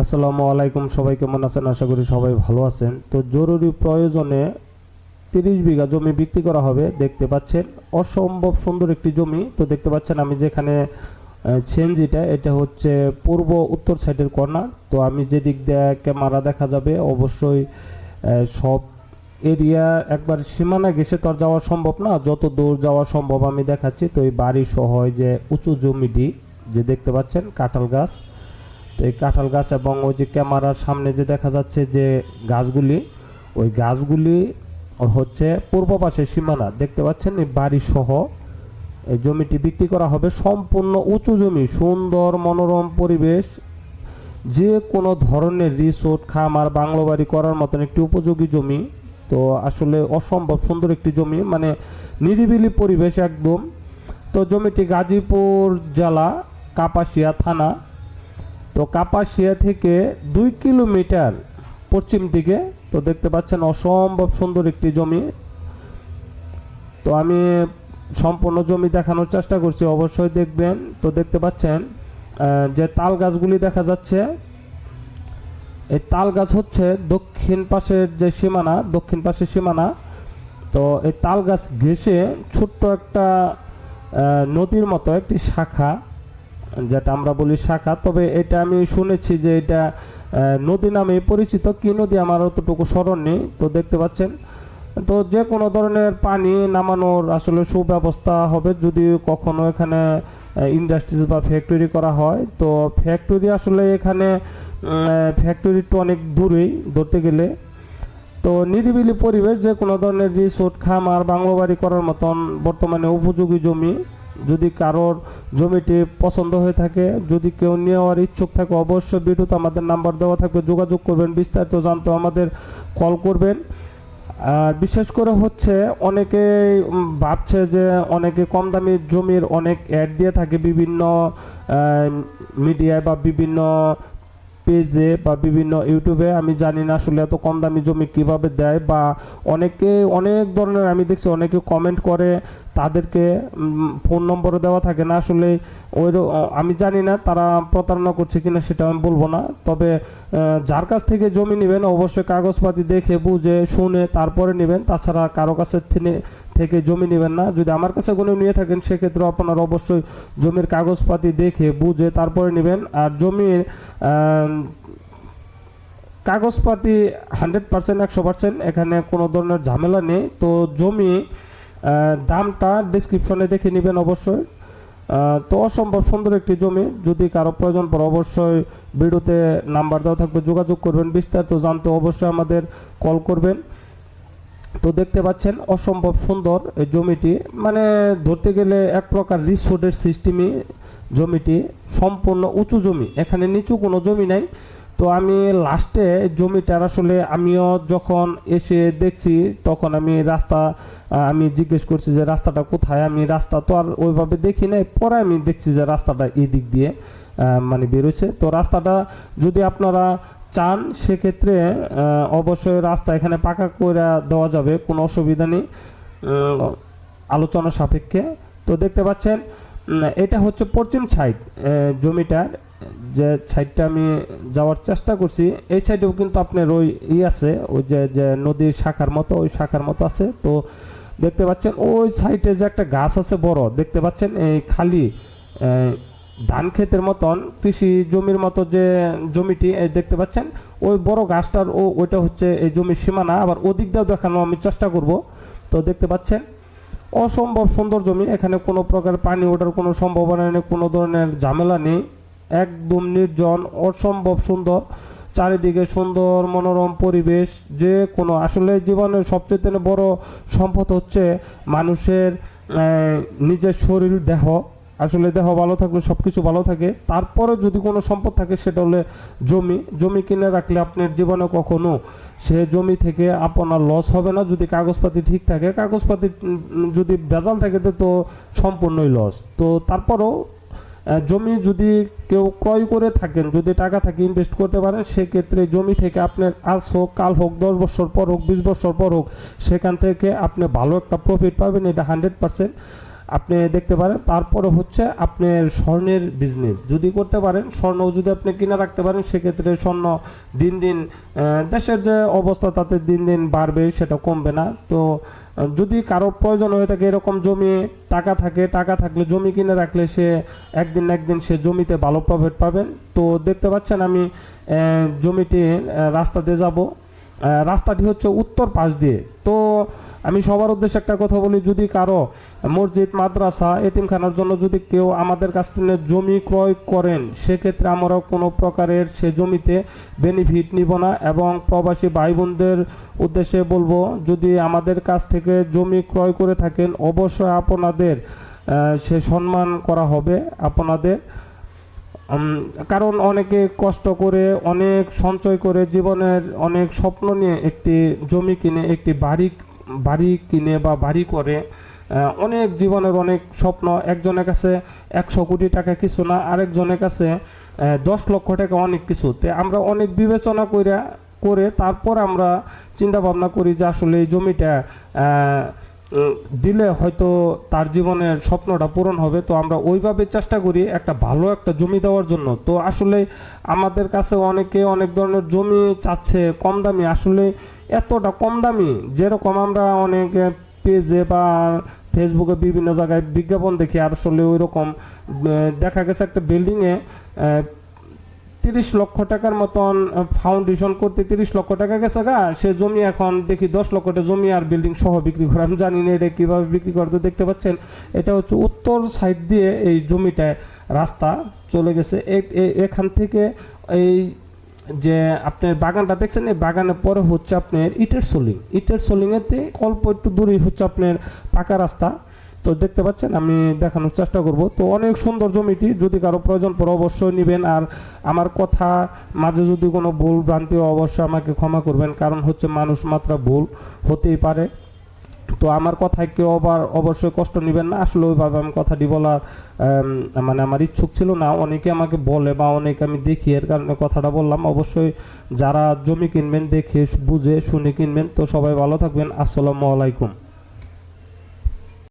আসসালামু আলাইকুম, সবাই কেমন আছেন? আশা করি সবাই ভালো আছেন। তো জরুরি প্রয়োজনে তিরিশ বিঘা জমি বিক্রি করা হবে, দেখতে পাচ্ছেন। অসম্ভব সুন্দর একটি জমি। তো দেখতে পাচ্ছেন আমি যেখানে চেঞ্জিটা এটা হচ্ছে পূর্ব উত্তর সাইডের কর্নার। তো আমি যে দিক দিয়ে ক্যামেরা দেখা যাবে, অবশ্যই সব এরিয়া একবার সীমানা ঘেসে তো আর যাওয়া সম্ভব না। যত দূর যাওয়া সম্ভব আমি দেখাচ্ছি। তো এই বাড়ি সহ যে উঁচু জমিটি, যে দেখতে পাচ্ছেন, কাঁঠাল গাছ। এই কাঁঠাল গাছ এবং ওই যে ক্যামেরার সামনে যে দেখা যাচ্ছে যে গাছগুলি, ওই গাছগুলি হচ্ছে পূর্ব পাশের সীমানা। দেখতে পাচ্ছেন এই বাড়ি সহ এই জমিটি বিক্রি করা হবে সম্পূর্ণ উঁচু জমি, সুন্দর মনোরম পরিবেশ, যে কোনো ধরনের রিসোর্ট, খামার, বাংলো বাড়ি করার মতন একটি উপযোগী জমি। তো আসলে অসম্ভব সুন্দর একটি জমি মানে নিরিবিলি পরিবেশ একদম। তো জমিটি গাজীপুর জেলা কাপাসিয়া থানা। তো কাপাসিয়া থেকে দুই কিলোমিটার পশ্চিম দিকে, তো দেখতে পাচ্ছেন অসম্ভব সুন্দর একটি জমি। তো আমি সম্পূর্ণ জমি দেখানোর চেষ্টা করছি, অবশ্যই দেখবেন। তো দেখতে পাচ্ছেন যে তাল গাছগুলি দেখা যাচ্ছে, এই তাল গাছ হচ্ছে দক্ষিণ পাশের যে সীমানা, দক্ষিণ পাশের সীমানা। তো এই তাল গাছ ঘেঁষে ছোট্ট একটা নদীর মতো একটি শাখা। যেটা আমরা বলি শাখা, তবে এটা আমি শুনেছি যে এটা নদী নামে পরিচিত। কি নদী? আমার অতটুকু স্মরণ নেই, তো দেখতে পাচ্ছেন। তো যে কোনো ধরনের পানি নামানোর আসলে সুব্যবস্থা হবে যদি কখনো এখানে ইন্ডাস্ট্রিজ বা ফ্যাক্টরি করা হয়। তো ফ্যাক্টরি আসলে এখানে ফ্যাক্টরি তো অনেক দূরেই ধরতে গেলে। তো নিরিবিলি পরিবেশ, যে কোনো ধরনের রিসোর্ট খামার বাংলো বাড়ি করার মতন বর্তমানে উপযোগী জমি যদি কারোর জমিটি পছন্দ হয়ে থাকে, যদি কেউ নেওয়ার ইচ্ছুক থাকে, অবশ্যই ভিডিওতে আমাদের নাম্বার দেওয়া থাকবে, যোগাযোগ করবেন, বিস্তারিত জানতে আমাদের কল করবেন। আর বিশেষ করে হচ্ছে অনেকে ভাবছে যে অনেকে কম দামি জমির অনেক অ্যাড দিয়ে থাকে বিভিন্ন মিডিয়ায় বা বিভিন্ন পেজে বা বিভিন্ন ইউটিউবে। আমি জানি না আসলে এত কম দামি জমি কীভাবে দেয় বা অনেকে অনেক ধরনের, আমি দেখছি অনেকে কমেন্ট করে তাদেরকে ফোন নম্বরও দেওয়া থাকে না। আসলে ওই আমি জানি না তারা প্রতারণা করছে কিনা সেটা আমি বলব না। তবে যার কাছ থেকে জমি নেবেন অবশ্যই কাগজপাতি দেখে, বুঝে, শুনে তারপরে নেবেন। তাছাড়া কারও কাছে থেকে জমি নেবেন না। যদি আমার কাছে কোনো নিয়ে থাকেন, সেক্ষেত্রে আপনার অবশ্যই জমির কাগজপাতি দেখে, বুঝে তারপরে নেবেন। আর জমির কাগজপাতি হান্ড্রেড পার্সেন্ট, একশো পার্সেন্ট, এখানে কোনো ধরনের ঝামেলা নেই। তো জমি দামটা ডিসক্রিপশনে দেখে নেবেন অবশ্যই। তো অসম্ভব সুন্দর একটি জমি। যদি কারও প্রয়োজন পড়ে অবশ্যই ভিডিওতে নাম্বার দেওয়া থাকবে, যোগাযোগ করবেন। বিস্তারিত জানতে অবশ্যই আমাদের কল করবেন। তো দেখতে পাচ্ছেন অসম্ভব সুন্দর এই জমিটি। মানে ধরতে গেলে এক প্রকার রিসোর্টের সিস্টেমই জমিটি। সম্পূর্ণ উঁচু জমি। এখানে নিচু কোনো জমি নাই। তো আমি লাস্টে জমিটার আসলে আমিও যখন এসে দেখছি, তখন আমি রাস্তা আমি জিজ্ঞেস করছি যে রাস্তাটা কোথায়? আমি রাস্তা তো আর ওইভাবে দেখি নাই। পরে আমি দেখছি যে রাস্তাটা এই দিক দিয়ে মানে বেরোচ্ছে। তো রাস্তাটা যদি আপনারা চান, সেক্ষেত্রে অবশ্যই রাস্তা এখানে পাকা করে দেওয়া যাবে। কোনো অসুবিধা নেই। আলোচনা সাপেক্ষে। তো দেখতে পাচ্ছেন এটা হচ্ছে পশ্চিম সাইড জমিটার, যে সাইডটা আমি যাওয়ার চেষ্টা করছি, এই সাইডেও কিন্তু আপনার ওই ই আছে, ওই যে যে নদীর শাখার মতো, ওই শাখার মতো আছে। তো দেখতে পাচ্ছেন, ওই সাইডে যে একটা গাছ আছে বড়, দেখতে পাচ্ছেন, এই খালি ধান ক্ষেতের মতন, কৃষি জমির মতো যে জমিটি দেখতে পাচ্ছেন, ওই বড় গাছটার ও, ওইটা হচ্ছে এই জমির সীমানা, আবার ওদিক দিয়েও দেখানো আমি চেষ্টা করব। তো দেখতে পাচ্ছেন অসম্ভব সুন্দর জমি। এখানে কোনো প্রকার পানি ওঠার কোনো সম্ভাবনা নেই, কোনো ধরনের ঝামেলা নেই। একদম নির্জন, অসম্ভব সুন্দর, চারিদিকে সুন্দর মনোরম পরিবেশ। যে কোনো আসলে জীবনের সবচেয়ে বড় সম্পদ হচ্ছে মানুষের নিজের শরীর দেহ। আসলে দেহ ভালো থাকলে সব কিছু ভালো থাকে। তারপরে যদি কোনো সম্পদ থাকে, সেটা হলে জমি। জমি কিনে রাখলে আপনার জীবনে কখনো সে জমি থেকে আপনার লস হবে না। যদি কাগজপাতি ঠিক থাকে, কাগজপাতি যদি ভেজাল থাকে, তো সম্পূর্ণই লস তো তারপরও জমি যদি কেউ ক্রয় করে থাকেন, যদি টাকা থাকে ইনভেস্ট করতে পারেন, সেক্ষেত্রে জমি থেকে আপনার আজ হোক, কাল হোক, দশ বছর পর হোক, বিশ বছর পর হোক, সেখান থেকে আপনি ভালো একটা প্রফিট পাবেন। এটা হান্ড্রেড পার্সেন্ট আপনি দেখতে পারেন তারপরে হচ্ছে আপনার স্বর্ণের বিজনেস যদি করতে পারেন, স্বর্ণ যদি আপনি কিনে রাখতে পারেন, সেক্ষেত্রে স্বর্ণ দিন দিন দেশের যে অবস্থা তাতে দিন দিন বাড়বে, সেটা কমবে না। তো যদি কারও প্রয়োজন হয়ে থাকে, এরকম জমি টাকা থাকে, টাকা থাকলে জমি কিনে রাখলে সে একদিন একদিন সে জমিতে ভালো প্রফিট পাবেন। তো দেখতে পাচ্ছেন আমি জমিটি রাস্তা দিয়ে যাব। রাস্তাটি হচ্ছে উত্তর পাশ দিয়ে। তো আমি সবার উদ্দেশ্যে একটা কথা বলি, যদি কারও মসজিদ, মাদ্রাসা, এতিমখানার জন্য যদি কেউ আমাদের কাছ থেকে জমি ক্রয় করেন, সেক্ষেত্রে আমরা কোনো প্রকারের সে জমিতে বেনিফিট নিব না এবং প্রবাসী ভাই বোনদের উদ্দেশ্যে বলব, যদি আমাদের কাছ থেকে জমি ক্রয় করে থাকেন, অবশ্যই আপনাদের সে সম্মান করা হবে আপনাদের। কারণ অনেকে কষ্ট করে, অনেক সঞ্চয় করে জীবনের অনেক স্বপ্ন নিয়ে একটি জমি কিনে, একটি বাড়ি বাড়ি কিনে বা বাড়ি করে অনেক জীবনের অনেক স্বপ্ন। একজনের কাছে একশো কোটি টাকা কিছু না, আরেকজনের কাছে দশ লক্ষ টাকা অনেক কিছু। তে আমরা অনেক বিবেচনা করে করে তারপর আমরা চিন্তা ভাবনা করি যে আসলে এই জমিটা দিলে হয়তো তার জীবনের স্বপ্নটা পূরণ হবে। তো আমরা ওইভাবে চেষ্টা করি একটা ভালো একটা জমি দেওয়ার জন্য। তো আসলে আমাদের কাছে অনেকে অনেক ধরনের জমি চাচ্ছে কম দামি। আসলে এতটা কম দামি যেরকম আমরা অনেক পেজে বা ফেসবুকে বিভিন্ন জায়গায় বিজ্ঞাপন দেখি। আসলে ওই রকম দেখা গেছে একটা বিল্ডিংয়ে তিরিশ লক্ষ টাকার মতন ফাউন্ডেশন করতে তিরিশ লক্ষ টাকা গেছে গা। সে জমি এখন দেখি দশ লক্ষ জমি আর বিল্ডিং সহ বিক্রি করে। আমি জানি না এটা কীভাবে বিক্রি করতে দেখতে পাচ্ছেন, এটা হচ্ছে উত্তর সাইড দিয়ে এই জমিটায় রাস্তা চলে গেছে। এখান থেকে এই যে আপনার বাগানটা দেখছেন, এই বাগানের পরে হচ্ছে আপনার ইটের সোলিং। ইটের সোলিংয়েতে অল্প একটু দূরেই হচ্ছে আপনার পাকা রাস্তা। তো দেখতে পাচ্ছেন, আমি দেখানোর চেষ্টা করব। তো অনেক সুন্দর জমিটি, যদি কারও প্রয়োজন পড়ে অবশ্যই নেবেন। আর আমার কথা মাঝে যদি কোনো ভুল ভ্রান্তি অবশ্যই আমাকে ক্ষমা করবেন, কারণ হচ্ছে মানুষ মাত্রা ভুল হতেই পারে। তো আমার কথায় কেউ আবার অবশ্যই কষ্ট নেবেন না। আসলে ওইভাবে আমি কথাটি বলার মানে আমার ইচ্ছুক ছিল না। অনেকে আমাকে বলে বা অনেকে আমি দেখি, এর কারণে কথাটা বললাম। অবশ্যই যারা জমি কিনবেন, দেখে, বুঝে, শুনে কিনবেন। তো সবাই ভালো থাকবেন। আসসালামু আলাইকুম।